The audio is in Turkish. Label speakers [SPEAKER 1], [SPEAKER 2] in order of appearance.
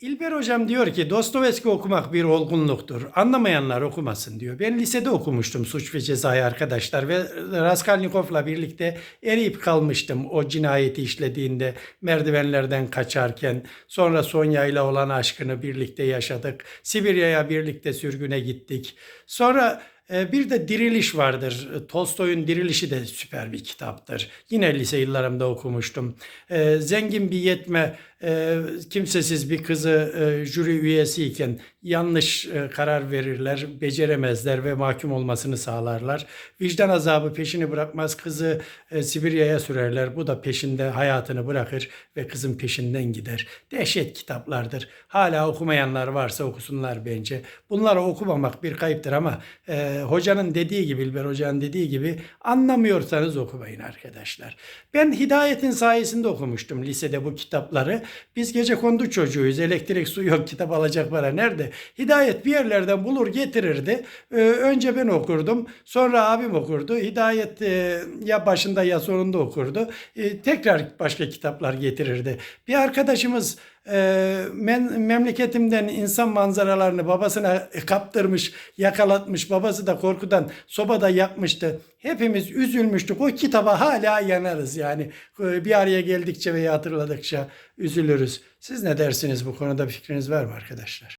[SPEAKER 1] İlber hocam diyor ki Dostoyevski okumak bir olgunluktur. Anlamayanlar okumasın diyor. Ben lisede okumuştum Suç ve Ceza'yı arkadaşlar ve Raskolnikov'la birlikte eriyip kalmıştım o cinayeti işlediğinde merdivenlerden kaçarken. Sonra Sonya ile olan aşkını birlikte yaşadık. Sibirya'ya birlikte sürgüne gittik. Sonra bir de Diriliş vardır. Tolstoy'un Dirilişi de süper bir kitaptır. Yine lise yıllarımda okumuştum. E, Zengin bir yetme, e, kimsesiz bir kızı e, jüri üyesiyken yanlış e, karar verirler, beceremezler ve mahkum olmasını sağlarlar. Vicdan azabı peşini bırakmaz, kızı Sibirya'ya sürerler. Bu da peşinde hayatını bırakır ve kızın peşinden gider. Dehşet kitaplardır. Hala okumayanlar varsa okusunlar bence. Bunları okumamak bir kayıptır ama hocanın dediği gibi, İlber Hoca'nın dediği gibi anlamıyorsanız okumayın arkadaşlar. Ben Hidayet'in sayesinde okumuştum lisede bu kitapları. Biz gece kondu çocuğuyuz. Elektrik su yok kitap alacak para nerede? Hidayet bir yerlerden bulur getirirdi. Ee, önce ben okurdum. Sonra abim okurdu. Hidayet e, ya başında ya sonunda okurdu. E, tekrar başka kitaplar getirirdi. Bir arkadaşımız e, memleketimden insan manzaralarını babasına kaptırmış, yakalatmış. Babası da korkudan sobada yakmıştı. Hepimiz üzülmüştük. O kitaba hala yanarız yani. E, Bir araya geldikçe veya hatırladıkça üzülürüz. Siz ne dersiniz bu konuda fikriniz var mı arkadaşlar?